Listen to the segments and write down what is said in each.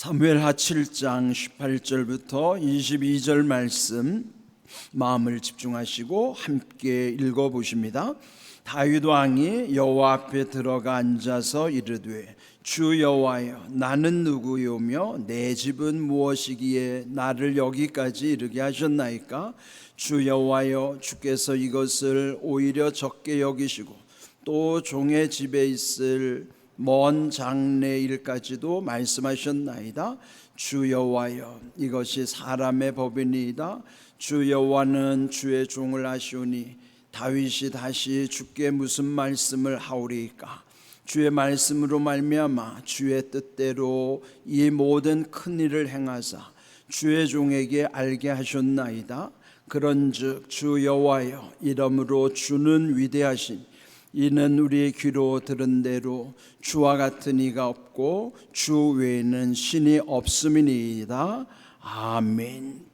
사무엘하 7장 18절부터 22절 말씀 마음을 집중하시고 함께 읽어 보십니다. 다윗 왕이 여호와 앞에 들어가 앉아서 이르되 주 여호와여 나는 누구요며 내 집은 무엇이기에 나를 여기까지 이르게 하셨나이까 주 여호와여 주께서 이것을 오히려 적게 여기시고 또 종의 집에 있을 먼 장래 일까지도 말씀하셨나이다. 주 여호와여 이것이 사람의 법이니이다. 주 여호와는 주의 종을 하시오니 다윗이 다시 주께 무슨 말씀을 하오리까? 주의 말씀으로 말미암아 주의 뜻대로 이 모든 큰 일을 행하사 주의 종에게 알게 하셨나이다. 그런즉 주 여호와여 이름으로 주는 위대하신 이는 우리의 귀로 들은 대로 주와 같은 이가 없고 주 외에는 신이 없음이니이다. 아멘.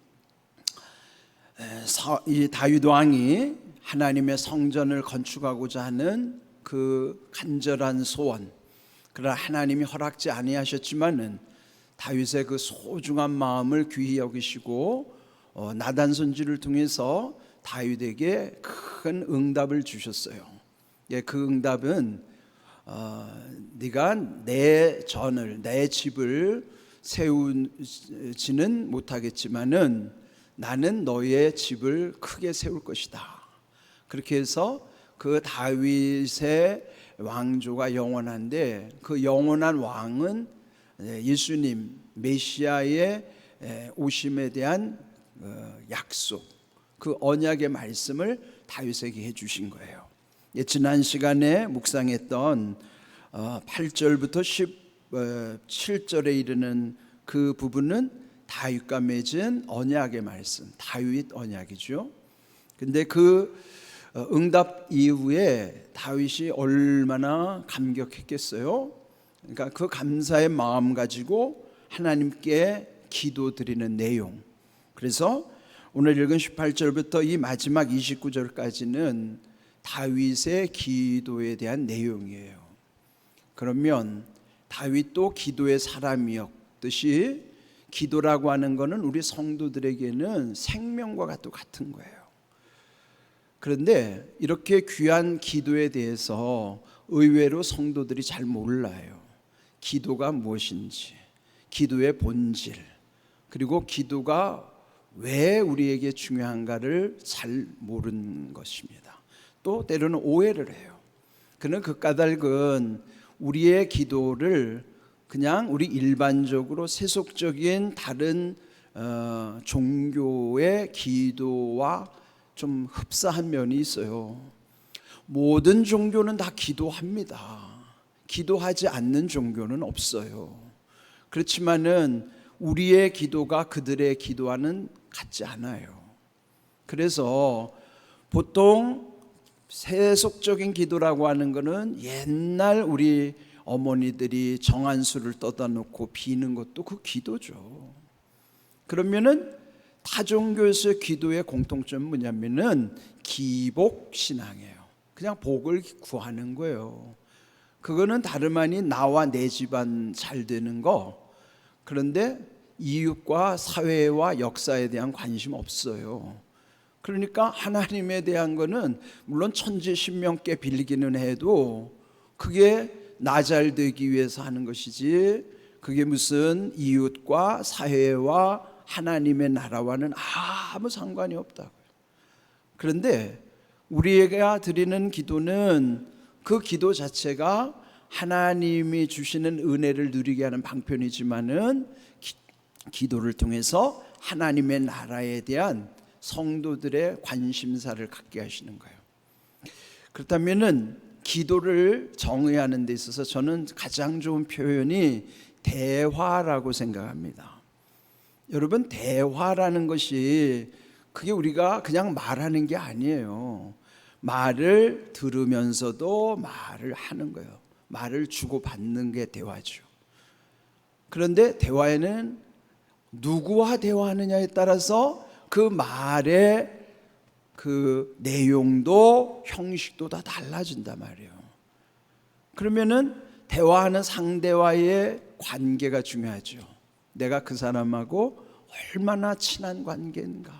이 다윗 왕이 하나님의 성전을 건축하고자 하는 그 간절한 소원. 그러나 하나님이 허락지 아니하셨지만은 다윗의 그 소중한 마음을 귀히 여기시고 어, 나단 선지를 통해서 다윗에게 큰 응답을 주셨어요. 예, 그 응답은 어, 네가 내 전을 내 집을 세우지는 못하겠지만은 나는 너의 집을 크게 세울 것이다. 그렇게 해서 그 다윗의 왕조가 영원한데 그 영원한 왕은 예, 예수님 메시아의 예, 오심에 대한 어, 약속, 그 언약의 말씀을 다윗에게 해주신 거예요. 예, 지난 시간에 묵상했던 8절부터 17절에 이르는 그 부분은 다윗과 맺은 언약의 말씀, 다윗 언약이죠. 근데 그 어, 응답 이후에 다윗이 얼마나 감격했겠어요? 그러니까 그 감사의 마음 가지고 하나님께 기도드리는 내용. 그래서 오늘 읽은 18절부터 이 마지막 29절까지는 다윗의 기도에 대한 내용이에요. 그러면 다윗도 기도의 사람이었듯이 기도라고 하는 것은 우리 성도들에게는 생명과 같은 거예요. 그런데 이렇게 귀한 기도에 대해서 의외로 성도들이 잘 몰라요. 기도가 무엇인지, 기도의 본질, 그리고 기도가 왜 우리에게 중요한가를 잘 모르는 것입니다. 또 때로는 오해를 해요. 그는 그 까닭은 우리의 기도를 그냥 우리 일반적으로 세속적인 다른 어, 종교의 기도와 좀 흡사한 면이 있어요. 모든 종교는 다 기도합니다. 기도하지 않는 종교는 없어요. 그렇지만은 우리의 기도가 그들의 기도와는 같지 않아요. 그래서 보통 세속적인 기도라고 하는 것은 옛날 우리 어머니들이 정한 수를 떠다 놓고 비는 것도 그 기도죠. 그러면은 타종교에서의 기도의 공통점은 뭐냐면은 기복 신앙이에요. 그냥 복을 구하는 거예요. 그거는 다름 아니 나와 내 집안 잘 되는 거. 그런데 이웃과 사회와 역사에 대한 관심 없어요. 그러니까 하나님에 대한 거는 물론 천지 신명께 빌기는 해도 그게 나잘 되기 위해서 하는 것이지 그게 무슨 이웃과 사회와 하나님의 나라와는 아무 상관이 없다고요. 그런데 우리가 드리는 기도는 그 기도 자체가 하나님이 주시는 은혜를 누리게 하는 방편이지만은 기, 기도를 통해서 하나님의 나라에 대한 성도들의 관심사를 갖게 하시는 거예요. 그렇다면은 기도를 정의하는 데 있어서 저는 가장 좋은 표현이 대화라고 생각합니다. 여러분 대화라는 것이 그게 우리가 그냥 말하는 게 아니에요. 말을 들으면서도 말을 하는 거예요. 말을 주고 받는 게 대화죠. 그런데 대화에는 누구와 대화하느냐에 따라서 그 말의 그 내용도 형식도 다 달라진단 말이에요. 그러면은 대화하는 상대와의 관계가 중요하죠. 내가 그 사람하고 얼마나 친한 관계인가.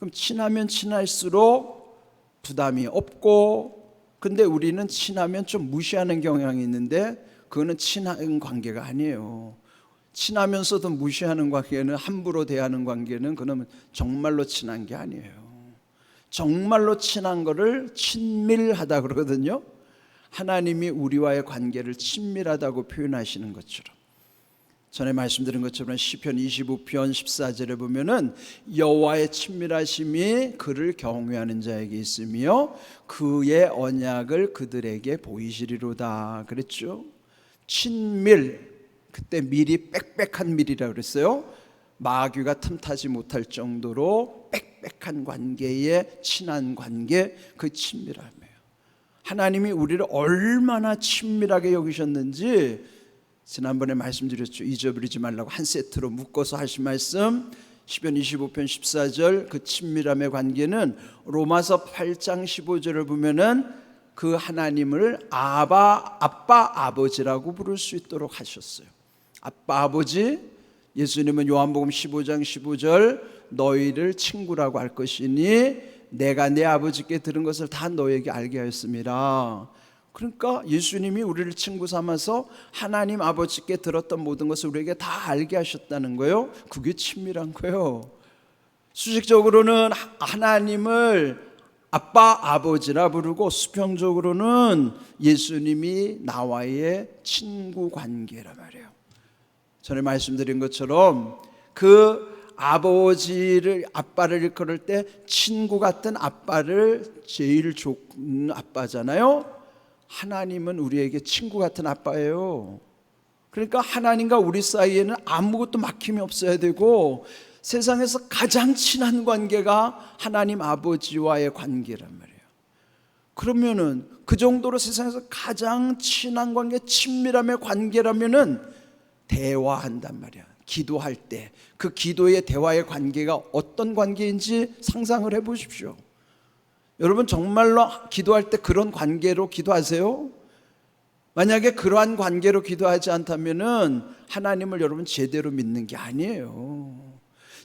그럼 친하면 친할수록 부담이 없고, 근데 우리는 친하면 좀 무시하는 경향이 있는데, 그거는 친한 관계가 아니에요. 친하면서도 무시하는 관계는 함부로 대하는 관계는 그러면 정말로 친한 게 아니에요. 정말로 친한 거를 친밀하다 그러거든요. 하나님이 우리와의 관계를 친밀하다고 표현하시는 것처럼 전에 말씀드린 것처럼 시편 25편 14절에 보면은 여호와의 친밀하심이 그를 경외하는 자에게 있으며 그의 언약을 그들에게 보이시리로다 그랬죠. 친밀 그때 밀이 빽빽한 밀이라 그랬어요. 마귀가 틈타지 못할 정도로 빽빽한 관계의 친한 관계 그 친밀함이에요. 하나님이 우리를 얼마나 친밀하게 여기셨는지 지난번에 말씀드렸죠. 잊어버리지 말라고 한 세트로 묶어서 하신 말씀 시편 25편 14절 그 친밀함의 관계는 로마서 8장 15절을 보면은 그 하나님을 아바 아빠 아버지라고 부를 수 있도록 하셨어요. 아빠 아버지 예수님은 요한복음 15장 15절 너희를 친구라고 할 것이니 내가 내 아버지께 들은 것을 다 너에게 알게 하였습니다. 그러니까 예수님이 우리를 친구 삼아서 하나님 아버지께 들었던 모든 것을 우리에게 다 알게 하셨다는 거예요. 그게 친밀한 거예요. 수직적으로는 하나님을 아빠 아버지라 부르고 수평적으로는 예수님이 나와의 친구 관계란 말이에요. 전에 말씀드린 것처럼 그 아버지를 아빠를 일컬을 때 친구 같은 아빠를 제일 좋은 아빠잖아요. 하나님은 우리에게 친구 같은 아빠예요. 그러니까 하나님과 우리 사이에는 아무것도 막힘이 없어야 되고 세상에서 가장 친한 관계가 하나님 아버지와의 관계란 말이에요. 그러면은 그 정도로 세상에서 가장 친한 관계, 친밀함의 관계라면은 대화한단 말이야. 기도할 때 그 기도의 대화의 관계가 어떤 관계인지 상상을 해 보십시오. 여러분 정말로 기도할 때 그런 관계로 기도하세요? 만약에 그러한 관계로 기도하지 않다면은 하나님을 여러분 제대로 믿는 게 아니에요.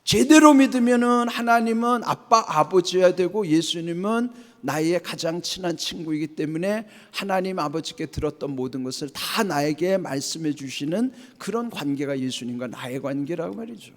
제대로 믿으면은 하나님은 아빠 아버지여야 되고 예수님은 나의 가장 친한 친구이기 때문에 하나님 아버지께 들었던 모든 것을 다 나에게 말씀해 주시는 그런 관계가 예수님과 나의 관계라고 말이죠.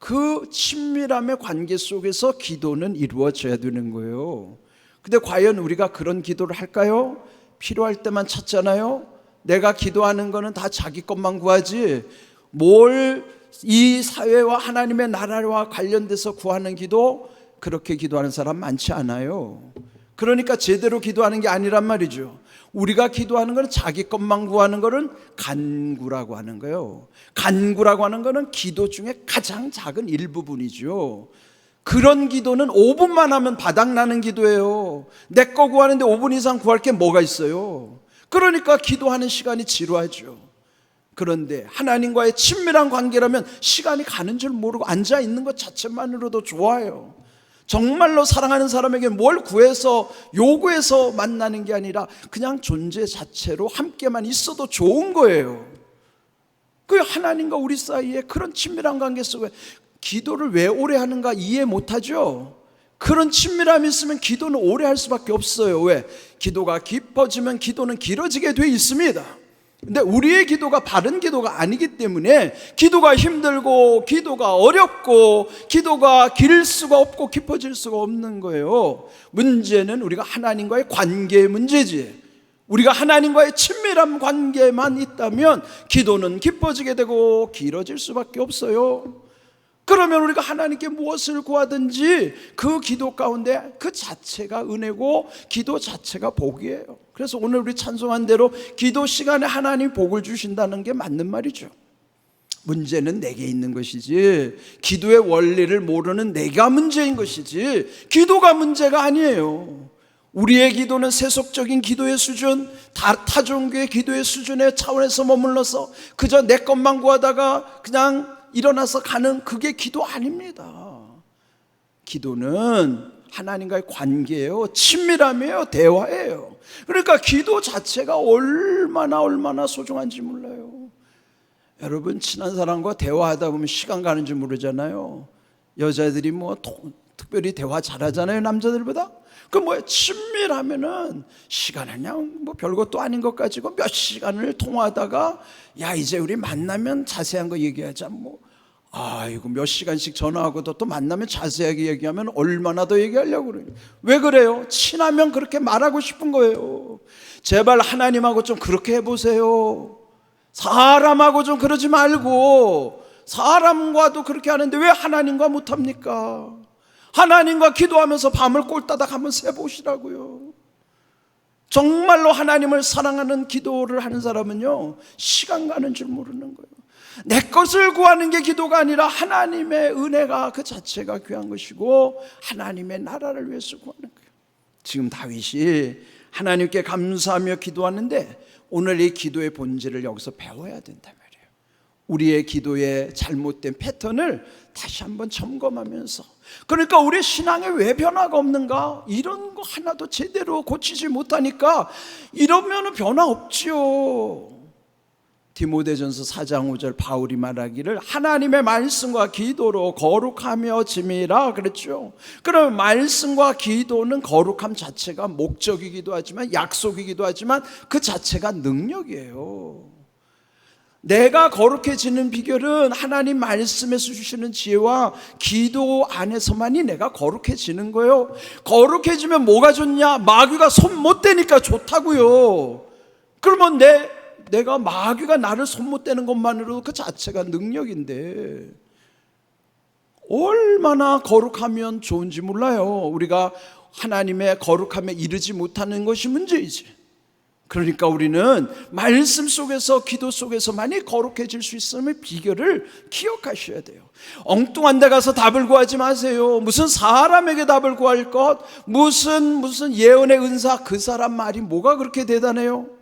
그 친밀함의 관계 속에서 기도는 이루어져야 되는 거예요. 근데 과연 우리가 그런 기도를 할까요? 필요할 때만 찾잖아요. 내가 기도하는 거는 다 자기 것만 구하지 뭘 이 사회와 하나님의 나라와 관련돼서 구하는 기도 그렇게 기도하는 사람 많지 않아요. 그러니까 제대로 기도하는 게 아니란 말이죠. 우리가 기도하는 것은 자기 것만 구하는 것은 간구라고 하는 거예요. 간구라고 하는 것은 기도 중에 가장 작은 일부분이죠. 그런 기도는 5분만 하면 바닥나는 기도예요. 내 거 구하는데 5분 이상 구할 게 뭐가 있어요. 그러니까 기도하는 시간이 지루하죠. 그런데 하나님과의 친밀한 관계라면 시간이 가는 줄 모르고 앉아 있는 것 자체만으로도 좋아요. 정말로 사랑하는 사람에게 뭘 구해서 요구해서 만나는 게 아니라 그냥 존재 자체로 함께만 있어도 좋은 거예요. 그 하나님과 우리 사이에 그런 친밀한 관계 속에 기도를 왜 오래 하는가 이해 못하죠. 그런 친밀함이 있으면 기도는 오래 할 수밖에 없어요. 왜? 기도가 깊어지면 기도는 길어지게 돼 있습니다. 근데 우리의 기도가 바른 기도가 아니기 때문에 기도가 힘들고 기도가 어렵고 기도가 길 수가 없고 깊어질 수가 없는 거예요. 문제는 우리가 하나님과의 관계의 문제지. 우리가 하나님과의 친밀한 관계만 있다면 기도는 깊어지게 되고 길어질 수밖에 없어요. 그러면 우리가 하나님께 무엇을 구하든지 그 기도 가운데 그 자체가 은혜고 기도 자체가 복이에요. 그래서 오늘 우리 찬송한 대로 기도 시간에 하나님 복을 주신다는 게 맞는 말이죠. 문제는 내게 있는 것이지 기도의 원리를 모르는 내가 문제인 것이지 기도가 문제가 아니에요. 우리의 기도는 세속적인 기도의 수준, 타종교의 기도의 수준의 차원에서 머물러서 그저 내 것만 구하다가 그냥 일어나서 가는 그게 기도 아닙니다. 기도는 하나님과의 관계예요. 친밀함이에요. 대화예요. 그러니까 기도 자체가 얼마나 얼마나 소중한지 몰라요. 여러분 친한 사람과 대화하다 보면 시간 가는 줄 모르잖아요. 여자들이 뭐 통- 특별히 대화 잘하잖아요 남자들보다. 그 뭐야 친밀하면은 시간 그냥 뭐 별것도 아닌 것 가지고 몇 시간을 통화하다가 야 이제 우리 만나면 자세한 거 얘기하자 뭐 아이고 몇 시간씩 전화하고도 또 만나면 자세하게 얘기하면 얼마나 더 얘기하려고 그래요. 왜 그래요? 친하면 그렇게 말하고 싶은 거예요. 제발 하나님하고 좀 그렇게 해보세요. 사람하고 좀 그러지 말고 사람과도 그렇게 하는데 왜 하나님과 못합니까? 하나님과 기도하면서 밤을 꼴따닥 한번 세보시라고요. 정말로 하나님을 사랑하는 기도를 하는 사람은요, 시간 가는 줄 모르는 거예요. 내 것을 구하는 게 기도가 아니라 하나님의 은혜가 그 자체가 귀한 것이고, 하나님의 나라를 위해서 구하는 거예요. 지금 다윗이 하나님께 감사하며 기도하는데, 오늘 이 기도의 본질을 여기서 배워야 된단 말이에요. 우리의 기도의 잘못된 패턴을 다시 한번 점검하면서 그러니까 우리 신앙에 왜 변화가 없는가 이런 거 하나도 제대로 고치지 못하니까 이러면은 변화 없지요. 디모데전서 4장 5절 바울이 말하기를 하나님의 말씀과 기도로 거룩하며 짐이라 그랬죠. 그럼 말씀과 기도는 거룩함 자체가 목적이기도 하지만 약속이기도 하지만 그 자체가 능력이에요. 내가 거룩해지는 비결은 하나님 말씀에서 주시는 지혜와 기도 안에서만이 내가 거룩해지는 거예요. 거룩해지면 뭐가 좋냐? 마귀가 손 못 대니까 좋다고요. 그러면 내 내가 마귀가 나를 손못 대는 것만으로도 그 자체가 능력인데 얼마나 거룩하면 좋은지 몰라요. 우리가 하나님의 거룩함에 이르지 못하는 것이 문제이지. 그러니까 우리는 말씀 속에서 기도 속에서만이 거룩해질 수 있음의 비결을 기억하셔야 돼요. 엉뚱한 데 가서 답을 구하지 마세요. 무슨 사람에게 답을 구할 것, 무슨 무슨 예언의 은사 그 사람 말이 뭐가 그렇게 대단해요?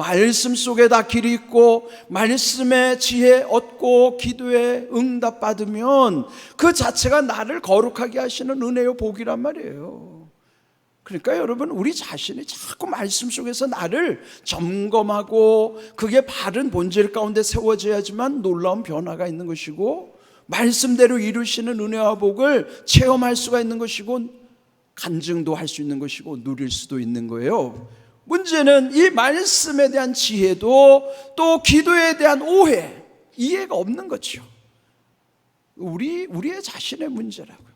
말씀 속에 다 길이 있고 말씀의 지혜 얻고 기도에 응답 받으면 그 자체가 나를 거룩하게 하시는 은혜요 복이란 말이에요. 그러니까 여러분 우리 자신이 자꾸 말씀 속에서 나를 점검하고 그게 바른 본질 가운데 세워져야지만 놀라운 변화가 있는 것이고 말씀대로 이루시는 은혜와 복을 체험할 수가 있는 것이고 간증도 할 수 있는 것이고 누릴 수도 있는 거예요. 문제는 이 말씀에 대한 지혜도 또 기도에 대한 오해, 이해가 없는 거죠. 우리 우리의 자신의 문제라고요.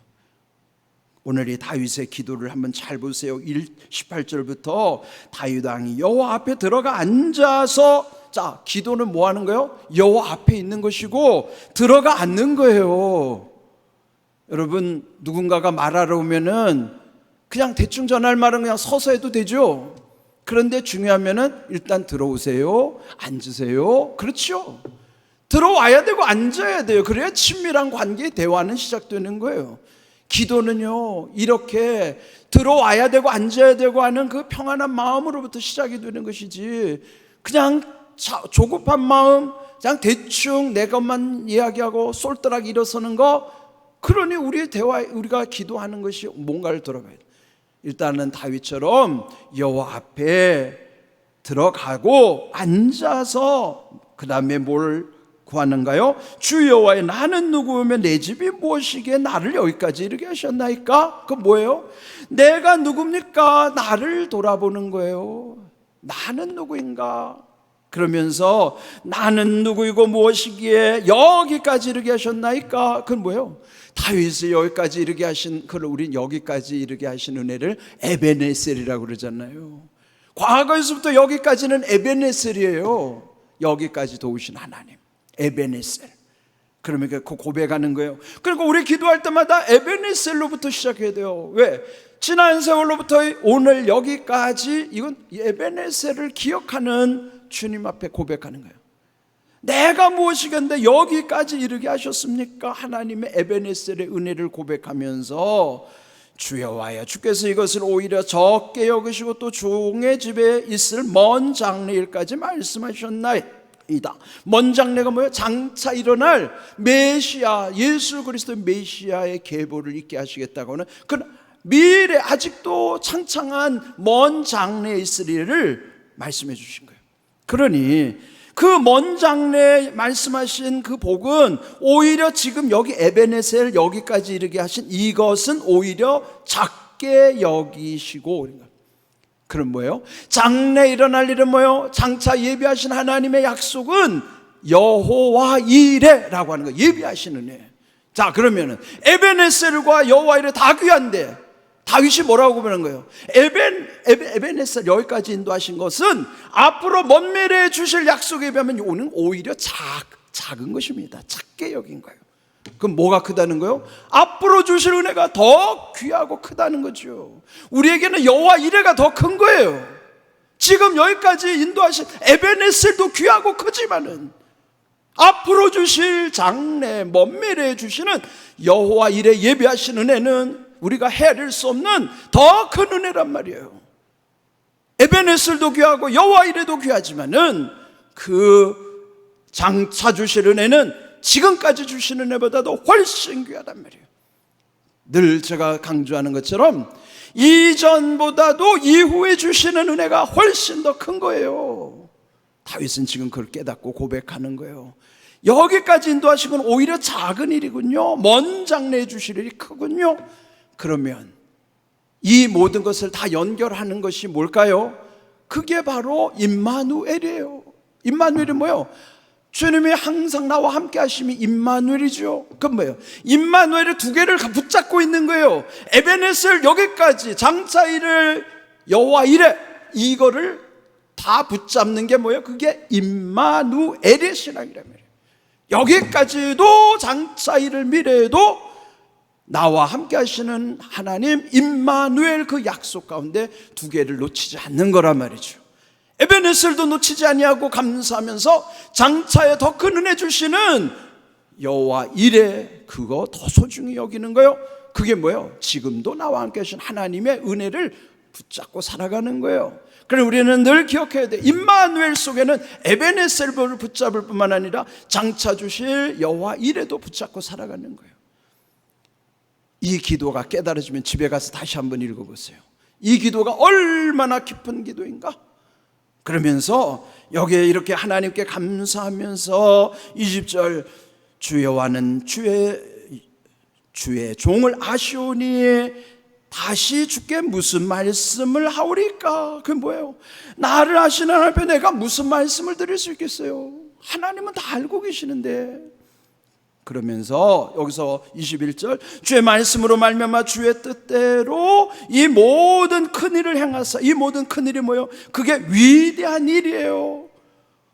오늘 이 다윗의 기도를 한번 잘 보세요. 1 18절부터 다윗 왕이 여호와 앞에 들어가 앉아서 자, 기도는 뭐 하는 거예요? 여호와 앞에 있는 것이고 들어가 앉는 거예요. 여러분 누군가가 말하러 오면은 그냥 대충 전할 말은 그냥 서서 해도 되죠. 그런데 중요하면은 일단 들어오세요. 앉으세요. 그렇죠? 들어와야 되고 앉아야 돼요. 그래야 친밀한 관계 대화는 시작되는 거예요. 기도는요, 이렇게 들어와야 되고 앉아야 되고 하는 그 평안한 마음으로부터 시작이 되는 것이지, 그냥 자- 조급한 마음, 그냥 대충 내 것만 이야기하고 쏠떠락 일어서는 거, 그러니 우리의 대화, 우리가 기도하는 것이 뭔가를 들어봐야 돼. 일단은 다윗처럼 여호와 앞에 들어가고 앉아서 그 다음에 뭘 구하는가요? 주 여호와의 나는 누구면 내 집이 무엇이기에 나를 여기까지 이르게 하셨나이까? 그 뭐예요? 내가 누굽니까? 나를 돌아보는 거예요. 나는 누구인가? 그러면서 나는 누구이고 무엇이기에 여기까지 이르게 하셨나이까? 그건 뭐예요? 다윗을 여기까지 이르게 하신 그를 우린 여기까지 이르게 하신 은혜를 에베네셀이라고 그러잖아요. 과거에서부터 여기까지는 에베네셀이에요. 여기까지 도우신 하나님. 에베네셀. 그러면 그 고백하는 거예요. 그리고 우리 기도할 때마다 에베네셀로부터 시작해야 돼요. 왜? 지난 세월로부터 오늘 여기까지 이건 에베네셀을 기억하는 주님 앞에 고백하는 거예요. 내가 무엇이겠는데 여기까지 이르게 하셨습니까? 하나님의 에베네셀의 은혜를 고백하면서 주여와여 주께서 이것을 오히려 적게 여기시고 또 종의 집에 있을 먼 장래일까지 말씀하셨나이다. 먼 장래가 뭐예요? 장차 일어날 메시아 예수 그리스도 메시아의 계보를 있게 하시겠다고는 그 미래 아직도 창창한 먼 장래에 있을 일을 말씀해 주신 거예요. 그러니 그 먼 장래 말씀하신 그 복은 오히려 지금 여기 에베네셀 여기까지 이르게 하신 이것은 오히려 작게 여기시고 그럼 뭐예요? 장래 일어날 일은 뭐예요? 장차 예비하신 하나님의 약속은 여호와 이레라고 하는 거 예비하시는 애. 자 그러면은 에베네셀과 여호와 이레 다 귀한데 다윗이 뭐라고 보는 거예요? 에벤 에베, 에베네셀 여기까지 인도하신 것은 앞으로 먼 미래에 주실 약속에 비하면 오는 오히려 작 작은 것입니다. 작게 여긴 거예요. 그럼 뭐가 크다는 거예요? 앞으로 주실 은혜가 더 귀하고 크다는 거죠. 우리에게는 여호와 이레가 더 큰 거예요. 지금 여기까지 인도하신 에베네셀도 귀하고 크지만은 앞으로 주실 장래 먼 미래에 주시는 여호와 이레 예비하신 은혜는 우리가 헤아릴 수 없는 더 큰 은혜란 말이에요. 에베네셀도 귀하고 여호와 이레도 귀하지만은 그 장차 주실 은혜는 지금까지 주시는 은혜보다도 훨씬 귀하단 말이에요. 늘 제가 강조하는 것처럼 이전보다도 이후에 주시는 은혜가 훨씬 더 큰 거예요. 다윗은 지금 그걸 깨닫고 고백하는 거예요. 여기까지 인도하시곤 오히려 작은 일이군요. 먼 장래에 주실 일이 크군요. 그러면 이 모든 것을 다 연결하는 것이 뭘까요? 그게 바로 임마누엘이에요. 임마누엘이 뭐예요? 주님이 항상 나와 함께 하심이 임마누엘이죠. 그건 뭐예요? 임마누엘의 두 개를 붙잡고 있는 거예요. 에베네셀 여기까지 장차 일을 여호와 이래 이거를 다 붙잡는 게 뭐예요? 그게 임마누엘의 말이에요. 여기까지도 장차 일을 미래에도 나와 함께 하시는 하나님 임마누엘 그 약속 가운데 두 개를 놓치지 않는 거란 말이죠. 에베네셀도 놓치지 아니하고 감사하면서 장차에 더 큰 은혜 주시는 여호와 이레 그거 더 소중히 여기는 거요. 그게 뭐예요? 지금도 나와 함께 하신 하나님의 은혜를 붙잡고 살아가는 거예요. 그럼 우리는 늘 기억해야 돼. 임마누엘 속에는 에베네셀을 붙잡을 뿐만 아니라 장차 주실 여호와 이레도 붙잡고 살아가는 거예요. 이 기도가 깨달아지면 집에 가서 다시 한번 읽어보세요. 이 기도가 얼마나 깊은 기도인가? 그러면서 여기에 이렇게 하나님께 감사하면서 20절 주여와는 주의 주의 종을 아시오니 다시 주께 무슨 말씀을 하오리까? 그게 뭐예요? 나를 아시는 하나님 내가 무슨 말씀을 드릴 수 있겠어요? 하나님은 다 알고 계시는데 그러면서 여기서 21절 주의 말씀으로 말미암아 주의 뜻대로 이 모든 큰 일을 행하사 이 모든 큰 일이 뭐요? 그게 위대한 일이에요.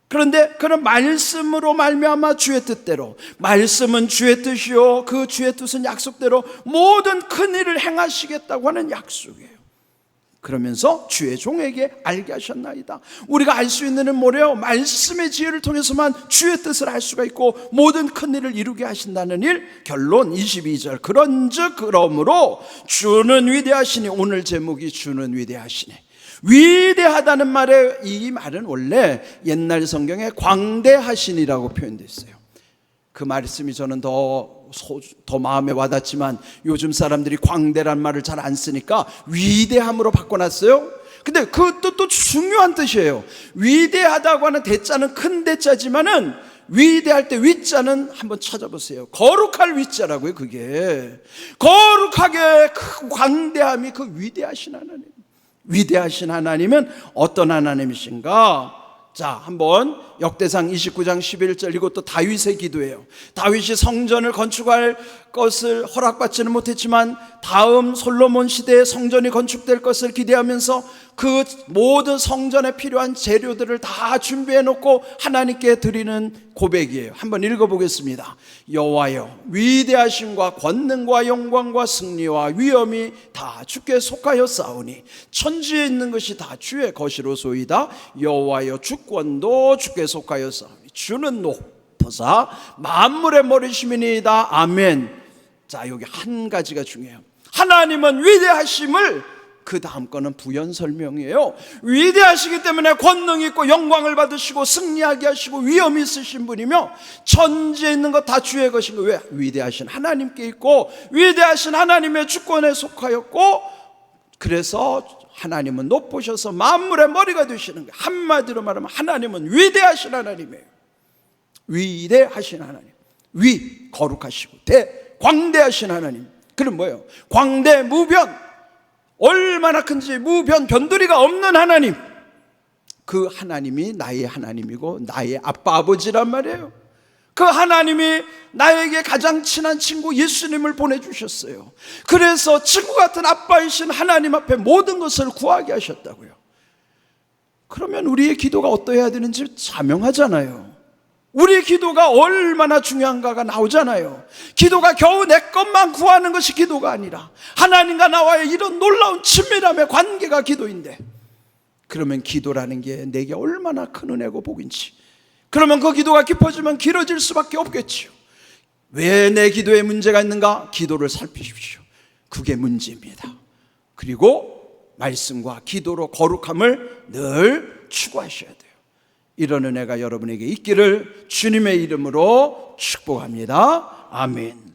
그런데 그런 말씀으로 말미암아 주의 뜻대로 말씀은 주의 뜻이요 그 주의 뜻은 약속대로 모든 큰 일을 행하시겠다고 하는 약속이에요. 그러면서 주의 종에게 알게 하셨나이다. 우리가 알 수 있는 은 뭐래요? 말씀의 지혜를 통해서만 주의 뜻을 알 수가 있고 모든 큰 일을 이루게 하신다는 일. 결론 22절. 그런즉 그러므로 주는 위대하시니 오늘 제목이 주는 위대하시니. 위대하다는 말의 이 말은 원래 옛날 성경에 광대하신이라고 표현되어 있어요. 그 말씀이 저는 더, 소, 더 마음에 와닿지만 요즘 사람들이 광대란 말을 잘 안 쓰니까 위대함으로 바꿔놨어요. 근데 그 뜻도 중요한 뜻이에요. 위대하다고 하는 대자는 큰 대자지만은 위대할 때 위자는 한번 찾아보세요. 거룩할 위자라고요, 그게. 거룩하게 그 광대함이 그 위대하신 하나님. 위대하신 하나님은 어떤 하나님이신가? 자, 한번 역대상 29장 11절 이것도 다윗의 기도예요. 다윗이 성전을 건축할 것을 허락받지는 못했지만 다음 솔로몬 시대에 성전이 건축될 것을 기대하면서 그 모든 성전에 필요한 재료들을 다 준비해 놓고 하나님께 드리는 고백이에요. 한번 읽어 보겠습니다. 여호와여 위대하심과 권능과 영광과 승리와 위엄이 다 주께 속하여 싸우니 천지에 있는 것이 다 주의 것이로소이다. 여호와여 주권도 주께 속하여 싸우니 주는 높으사 만물의 머리심이니이다. 아멘. 자, 여기 한 가지가 중요해요. 하나님은 위대하심을 그 다음 거는 부연 설명이에요. 위대하시기 때문에 권능 있고 영광을 받으시고 승리하게 하시고 위엄이 있으신 분이며 천지에 있는 것 다 주의 것인 거 왜? 위대하신 하나님께 있고 위대하신 하나님의 주권에 속하였고 그래서 하나님은 높으셔서 만물의 머리가 되시는 거예요. 한마디로 말하면 하나님은 위대하신 하나님이에요. 위대하신 하나님. 위 거룩하시고 대 광대하신 하나님. 그럼 뭐예요? 광대 무변. 얼마나 큰지 무변 변두리가 없는 하나님. 그 하나님이 나의 하나님이고 나의 아빠 아버지란 말이에요. 그 하나님이 나에게 가장 친한 친구 예수님을 보내주셨어요. 그래서 친구 같은 아빠이신 하나님 앞에 모든 것을 구하게 하셨다고요. 그러면 우리의 기도가 어떠해야 되는지 자명하잖아요. 우리의 기도가 얼마나 중요한가가 나오잖아요. 기도가 겨우 내 것만 구하는 것이 기도가 아니라 하나님과 나와의 이런 놀라운 친밀함의 관계가 기도인데 그러면 기도라는 게 내게 얼마나 큰 은혜고 복인지 그러면 그 기도가 깊어지면 길어질 수밖에 없겠지요. 왜 내 기도에 문제가 있는가? 기도를 살피십시오. 그게 문제입니다. 그리고 말씀과 기도로 거룩함을 늘 추구하셔야 돼요. 이런 은혜가 여러분에게 있기를 주님의 이름으로 축복합니다. 아멘.